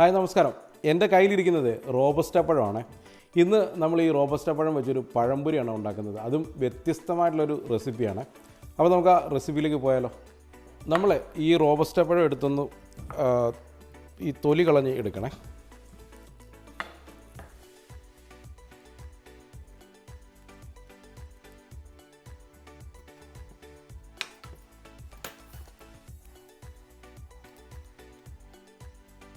Hi നമസ്കാരം. എന്റെ കയ്യിലിരിക്കുന്നത് robusta പഴമാണ്. ഇന്ന് നമ്മൾ ഈ റോബസ്റ്റ പഴം വെച്ചൊരു പഴംപൊരിയാണ് ഉണ്ടാക്കുന്നത്. അതും വ്യത്യസ്തമായിട്ടുള്ളൊരു റെസിപ്പിയാണ്. അപ്പോൾ നമുക്ക് ആ റെസിപ്പിയിലേക്ക് പോയാലോ? നമ്മൾ ഈ റോബസ്റ്റ പഴം എടുത്തൊന്ന് ഈ തൊലി കളഞ്ഞ് എടുക്കണേ.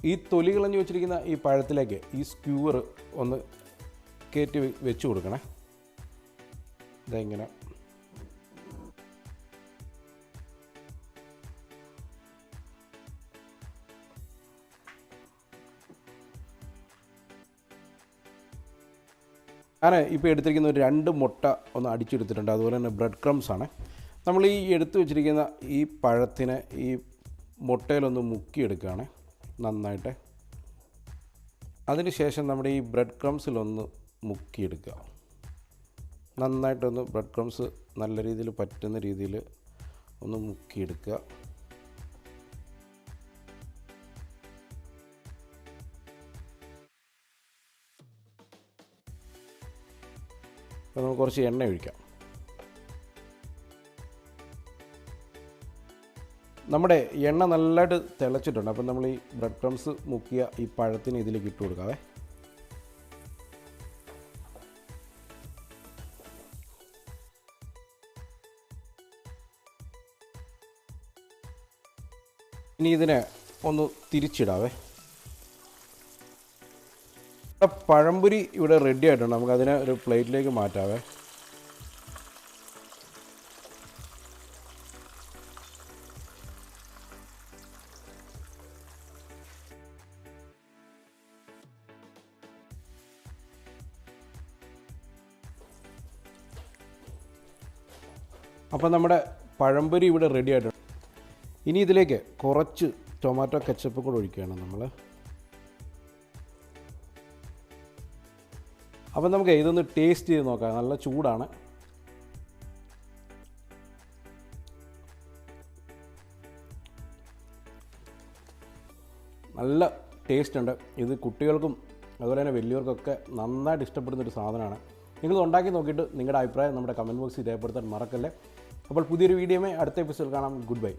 ഈ തൊലി കളഞ്ഞ് വെച്ചിരിക്കുന്ന ഈ പഴത്തിലേക്ക് ഈ സ്ക്യൂവർ ഒന്ന് കയറ്റി വെച്ച് കൊടുക്കണേ. ഇതെങ്ങനെ ഞാൻ ഇപ്പോൾ എടുത്തിരിക്കുന്ന ഒരു രണ്ട് മുട്ട ഒന്ന് അടിച്ചെടുത്തിട്ടുണ്ട്. അതുപോലെ തന്നെ ബ്രെഡ് ക്രംസ് ആണ്. നമ്മൾ ഈ എടുത്തു വെച്ചിരിക്കുന്ന ഈ പഴത്തിനെ ഈ മുട്ടയിലൊന്ന് മുക്കിയെടുക്കുകയാണ്. നന്നായിട്ട്. അതിനുശേഷം നമ്മുടെ ഈ ബ്രെഡ് ക്രംസിലൊന്ന് മുക്കിയെടുക്കുക. നന്നായിട്ടൊന്ന് ബ്രെഡ് ക്രംസ് നല്ല രീതിയിൽ പറ്റുന്ന രീതിയിൽ ഒന്ന് മുക്കിയെടുക്കുക. നമുക്ക് കുറച്ച് എണ്ണ ഒഴിക്കാം. നമ്മുടെ എണ്ണ നല്ലതായിട്ട് തിളച്ചിട്ടുണ്ട്. അപ്പം നമ്മൾ ഈ ബ്രെഡ് ക്രംസ് മുക്കിയ ഈ പഴത്തിന് ഇതിലേക്ക് ഇട്ട് കൊടുക്കാവേ. ഇനി ഇതിനെ ഒന്ന് തിരിച്ചിടാവേ. പഴംപുരി ഇവിടെ റെഡി ആയിട്ടുണ്ട്. നമുക്ക് അതിനെ ഒരു പ്ലേറ്റിലേക്ക് മാറ്റാവേ. അപ്പോൾ നമ്മുടെ പഴംപൊരി ഇവിടെ റെഡി ആയിട്ടുണ്ട്. ഇനി ഇതിലേക്ക് കുറച്ച് ടൊമാറ്റോ കെച്ചപ്പ് കൂടെ ഒഴിക്കുകയാണ് നമ്മൾ അപ്പം നമുക്ക് ഇതൊന്ന് ടേസ്റ്റ് ചെയ്ത് നോക്കാം. നല്ല ചൂടാണ്. നല്ല ടേസ്റ്റ് ഉണ്ട്. ഇത് കുട്ടികൾക്കും അതുപോലെ തന്നെ വലിയവർക്കൊക്കെ നന്നായിട്ട് ഇഷ്ടപ്പെടുന്ന ഒരു സാധനമാണ്. നിങ്ങൾ ഉണ്ടാക്കി നോക്കിയിട്ട് നിങ്ങളുടെ അഭിപ്രായം നമ്മുടെ കമന്റ് ബോക്സിൽ രേഖപ്പെടുത്താൻ മറക്കല്ലേ. അപ്പോൾ പുതിയൊരു വീഡിയോമേ അടുത്ത എപ്പിസോഡ് കാണാം. Good bye